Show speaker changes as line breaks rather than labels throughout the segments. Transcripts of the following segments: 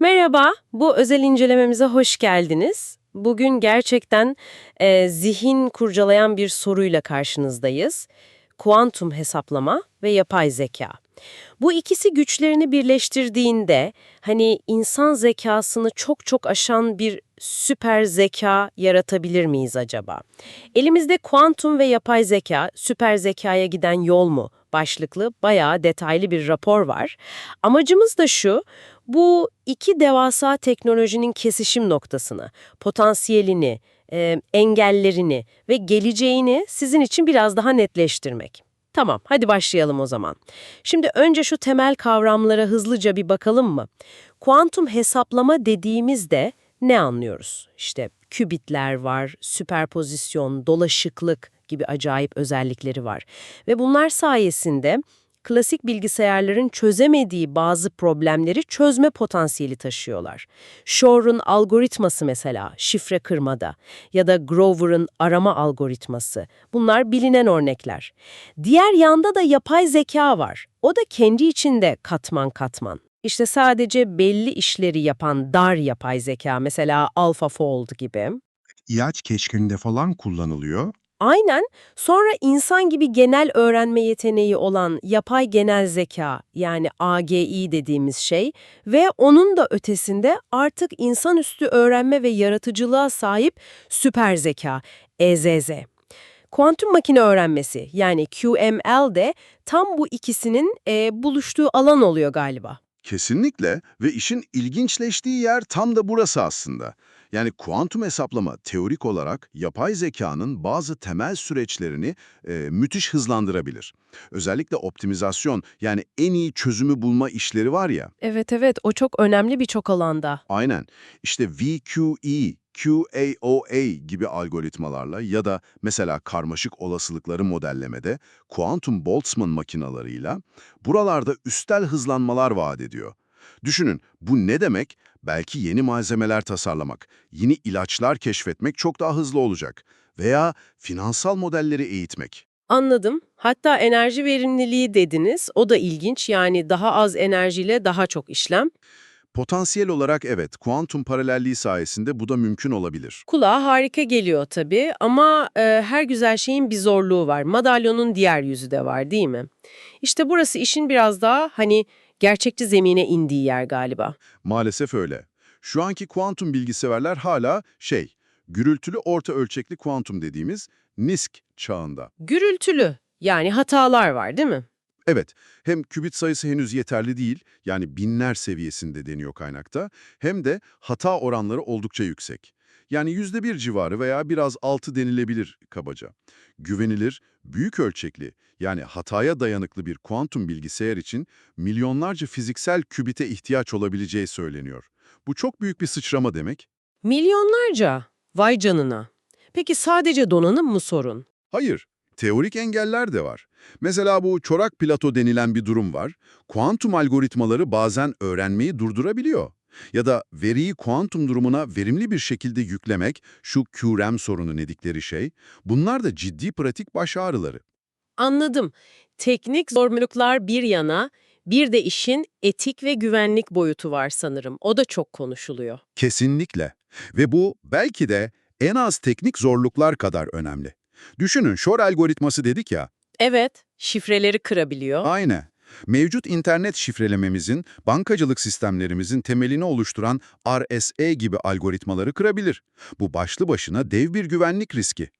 Merhaba, bu özel incelememize hoş geldiniz. Bugün gerçekten e, zihin kurcalayan bir soruyla karşınızdayız. Kuantum hesaplama ve yapay zeka. Bu ikisi güçlerini birleştirdiğinde hani insan zekasını çok çok aşan bir süper zeka yaratabilir miyiz acaba? Elimizde kuantum ve yapay zeka, süper zekaya giden yol mu? başlıklı bayağı detaylı bir rapor var. Amacımız da şu, bu iki devasa teknolojinin kesişim noktasını, potansiyelini, e, engellerini ve geleceğini sizin için biraz daha netleştirmek. Tamam, hadi başlayalım o zaman. Şimdi önce şu temel kavramlara hızlıca bir bakalım mı? Kuantum hesaplama dediğimizde ne anlıyoruz? İşte kübitler var, süperpozisyon, dolaşıklık gibi acayip özellikleri var. Ve bunlar sayesinde klasik bilgisayarların çözemediği bazı problemleri çözme potansiyeli taşıyorlar. Shor'un algoritması mesela şifre kırmada ya da Grover'ın arama algoritması. Bunlar bilinen örnekler. Diğer yanda da yapay zeka var. O da kendi içinde katman katman. İşte sadece belli işleri yapan dar yapay zeka mesela AlphaFold gibi.
İlaç keşfinde falan kullanılıyor.
Aynen. Sonra insan gibi genel öğrenme yeteneği olan yapay genel zeka yani AGI dediğimiz şey ve onun da ötesinde artık insanüstü öğrenme ve yaratıcılığa sahip süper zeka EZZ. Kuantum makine öğrenmesi yani QML de tam bu ikisinin e, buluştuğu alan oluyor galiba.
Kesinlikle ve işin ilginçleştiği yer tam da burası aslında. Yani kuantum hesaplama teorik olarak yapay zekanın bazı temel süreçlerini e, müthiş hızlandırabilir. Özellikle optimizasyon yani en iyi çözümü bulma işleri var ya.
Evet evet o çok önemli birçok alanda.
Aynen. İşte VQE, QAOA gibi algoritmalarla ya da mesela karmaşık olasılıkları modellemede kuantum Boltzmann makinalarıyla buralarda üstel hızlanmalar vaat ediyor. Düşünün bu ne demek? Belki yeni malzemeler tasarlamak, yeni ilaçlar keşfetmek çok daha hızlı olacak veya finansal modelleri eğitmek.
Anladım. Hatta enerji verimliliği dediniz. O da ilginç. Yani daha az enerjiyle daha çok işlem.
Potansiyel olarak evet, kuantum paralelliği sayesinde bu da mümkün olabilir.
Kulağa harika geliyor tabii ama e, her güzel şeyin bir zorluğu var. Madalyonun diğer yüzü de var değil mi? İşte burası işin biraz daha hani gerçekçi zemine indiği yer galiba.
Maalesef öyle. Şu anki kuantum bilgiseverler hala şey, gürültülü orta ölçekli kuantum dediğimiz NISQ çağında.
Gürültülü yani hatalar var değil mi?
Evet, hem kübit sayısı henüz yeterli değil, yani binler seviyesinde deniyor kaynakta, hem de hata oranları oldukça yüksek. Yani yüzde bir civarı veya biraz altı denilebilir kabaca. Güvenilir, büyük ölçekli, yani hataya dayanıklı bir kuantum bilgisayar için milyonlarca fiziksel kübite ihtiyaç olabileceği söyleniyor. Bu çok büyük bir sıçrama demek.
Milyonlarca. Vay canına. Peki sadece donanım mı sorun?
Hayır, teorik engeller de var. Mesela bu çorak plato denilen bir durum var. Kuantum algoritmaları bazen öğrenmeyi durdurabiliyor. Ya da veriyi kuantum durumuna verimli bir şekilde yüklemek, şu QRAM sorunu dedikleri şey, bunlar da ciddi pratik baş ağrıları.
Anladım. Teknik zorluklar bir yana, bir de işin etik ve güvenlik boyutu var sanırım. O da çok konuşuluyor.
Kesinlikle. Ve bu belki de en az teknik zorluklar kadar önemli. Düşünün, Shor algoritması dedik ya,
Evet, şifreleri kırabiliyor.
Aynı. Mevcut internet şifrelememizin, bankacılık sistemlerimizin temelini oluşturan RSA gibi algoritmaları kırabilir. Bu başlı başına dev bir güvenlik riski.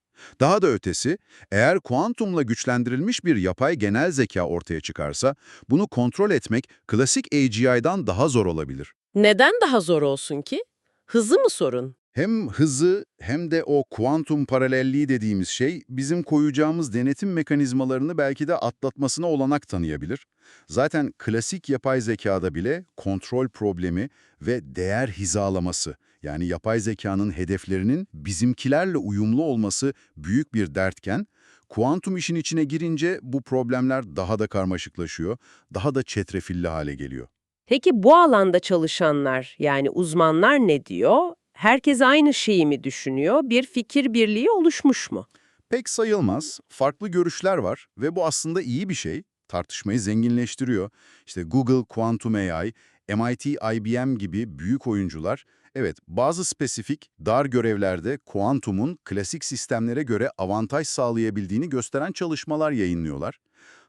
Daha da ötesi, eğer kuantumla güçlendirilmiş bir yapay genel zeka ortaya çıkarsa, bunu kontrol etmek klasik AGI'dan daha zor olabilir.
Neden daha zor olsun ki? Hızı mı sorun?
Hem hızı hem de o kuantum paralelliği dediğimiz şey bizim koyacağımız denetim mekanizmalarını belki de atlatmasına olanak tanıyabilir. Zaten klasik yapay zekada bile kontrol problemi ve değer hizalaması yani yapay zekanın hedeflerinin bizimkilerle uyumlu olması büyük bir dertken kuantum işin içine girince bu problemler daha da karmaşıklaşıyor, daha da çetrefilli hale geliyor.
Peki bu alanda çalışanlar yani uzmanlar ne diyor? Herkes aynı şeyi mi düşünüyor? Bir fikir birliği oluşmuş mu?
Pek sayılmaz. Farklı görüşler var ve bu aslında iyi bir şey. Tartışmayı zenginleştiriyor. İşte Google Quantum AI, MIT, IBM gibi büyük oyuncular, evet bazı spesifik, dar görevlerde kuantumun klasik sistemlere göre avantaj sağlayabildiğini gösteren çalışmalar yayınlıyorlar.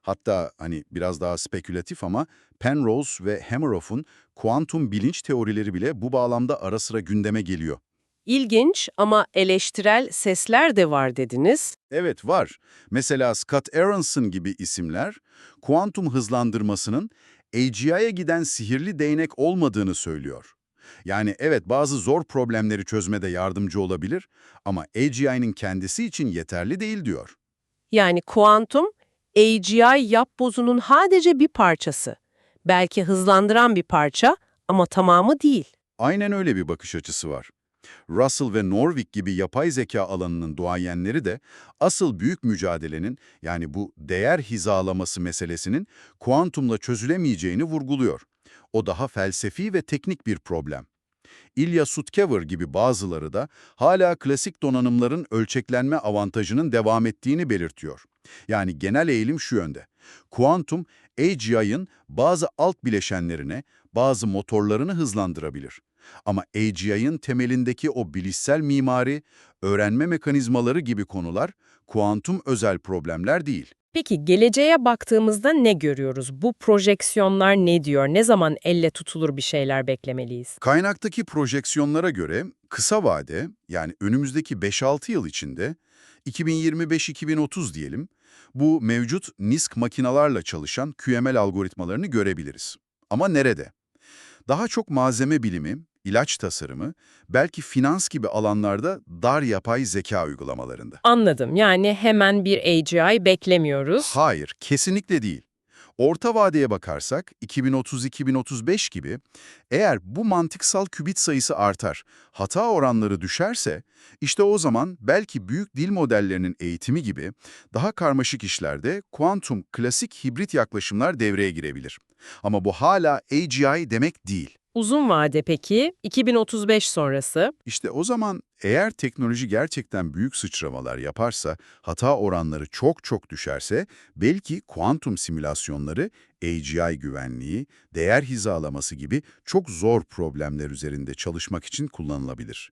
Hatta hani biraz daha spekülatif ama Penrose ve Hameroff'un kuantum bilinç teorileri bile bu bağlamda ara sıra gündeme geliyor.
İlginç ama eleştirel sesler de var dediniz.
Evet var. Mesela Scott Aronson gibi isimler kuantum hızlandırmasının AGI'ye giden sihirli değnek olmadığını söylüyor. Yani evet bazı zor problemleri çözmede yardımcı olabilir ama AGI'nin kendisi için yeterli değil diyor.
Yani kuantum, AGI yapbozunun sadece bir parçası. Belki hızlandıran bir parça ama tamamı değil.
Aynen öyle bir bakış açısı var. Russell ve Norvig gibi yapay zeka alanının duayenleri de asıl büyük mücadelenin yani bu değer hizalaması meselesinin kuantumla çözülemeyeceğini vurguluyor. O daha felsefi ve teknik bir problem. Ilya Sutskever gibi bazıları da hala klasik donanımların ölçeklenme avantajının devam ettiğini belirtiyor. Yani genel eğilim şu yönde. Kuantum, AGI'ın bazı alt bileşenlerine, bazı motorlarını hızlandırabilir. Ama AGI'ın temelindeki o bilişsel mimari, öğrenme mekanizmaları gibi konular kuantum özel problemler değil.
Peki geleceğe baktığımızda ne görüyoruz? Bu projeksiyonlar ne diyor? Ne zaman elle tutulur bir şeyler beklemeliyiz?
Kaynaktaki projeksiyonlara göre kısa vade yani önümüzdeki 5-6 yıl içinde 2025-2030 diyelim bu mevcut NISC makinalarla çalışan QML algoritmalarını görebiliriz. Ama nerede? Daha çok malzeme bilimi, ilaç tasarımı, belki finans gibi alanlarda dar yapay zeka uygulamalarında.
Anladım. Yani hemen bir AGI beklemiyoruz.
Hayır, kesinlikle değil. Orta vadeye bakarsak 2030-2035 gibi eğer bu mantıksal kübit sayısı artar, hata oranları düşerse işte o zaman belki büyük dil modellerinin eğitimi gibi daha karmaşık işlerde kuantum klasik hibrit yaklaşımlar devreye girebilir. Ama bu hala AGI demek değil.
Uzun vade peki? 2035 sonrası.
İşte o zaman eğer teknoloji gerçekten büyük sıçramalar yaparsa, hata oranları çok çok düşerse, belki kuantum simülasyonları, AGI güvenliği, değer hizalaması gibi çok zor problemler üzerinde çalışmak için kullanılabilir.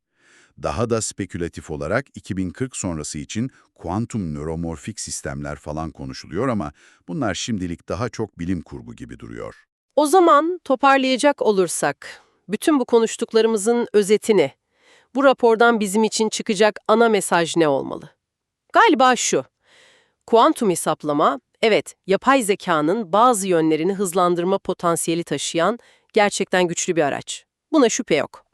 Daha da spekülatif olarak 2040 sonrası için kuantum nöromorfik sistemler falan konuşuluyor ama bunlar şimdilik daha çok bilim kurgu gibi duruyor.
O zaman toparlayacak olursak, bütün bu konuştuklarımızın özetini, bu rapordan bizim için çıkacak ana mesaj ne olmalı? Galiba şu, kuantum hesaplama, evet yapay zekanın bazı yönlerini hızlandırma potansiyeli taşıyan gerçekten güçlü bir araç. Buna şüphe yok.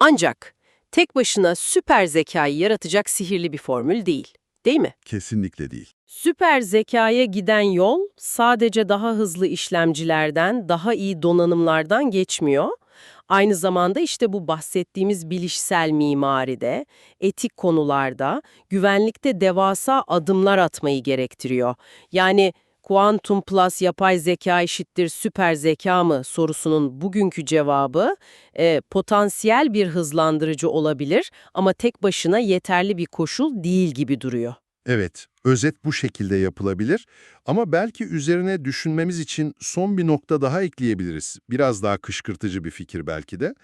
Ancak tek başına süper zekayı yaratacak sihirli bir formül değil, değil mi?
Kesinlikle değil.
Süper zekaya giden yol sadece daha hızlı işlemcilerden, daha iyi donanımlardan geçmiyor. Aynı zamanda işte bu bahsettiğimiz bilişsel mimaride, etik konularda, güvenlikte devasa adımlar atmayı gerektiriyor. Yani kuantum plus yapay zeka eşittir süper zeka mı sorusunun bugünkü cevabı e, potansiyel bir hızlandırıcı olabilir ama tek başına yeterli bir koşul değil gibi duruyor.
Evet, özet bu şekilde yapılabilir ama belki üzerine düşünmemiz için son bir nokta daha ekleyebiliriz. Biraz daha kışkırtıcı bir fikir belki de.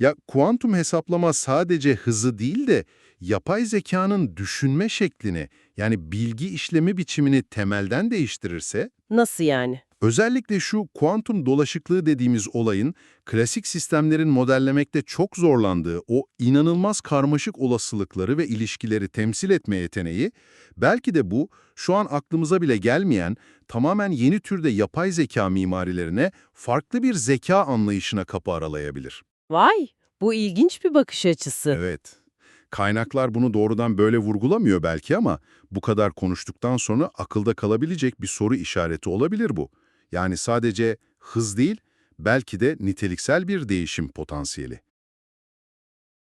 Ya kuantum hesaplama sadece hızı değil de yapay zekanın düşünme şeklini yani bilgi işlemi biçimini temelden değiştirirse
Nasıl yani?
Özellikle şu kuantum dolaşıklığı dediğimiz olayın klasik sistemlerin modellemekte çok zorlandığı o inanılmaz karmaşık olasılıkları ve ilişkileri temsil etme yeteneği, belki de bu şu an aklımıza bile gelmeyen tamamen yeni türde yapay zeka mimarilerine farklı bir zeka anlayışına kapı aralayabilir.
Vay, bu ilginç bir bakış açısı.
Evet. Kaynaklar bunu doğrudan böyle vurgulamıyor belki ama bu kadar konuştuktan sonra akılda kalabilecek bir soru işareti olabilir bu. Yani sadece hız değil, belki de niteliksel bir değişim potansiyeli.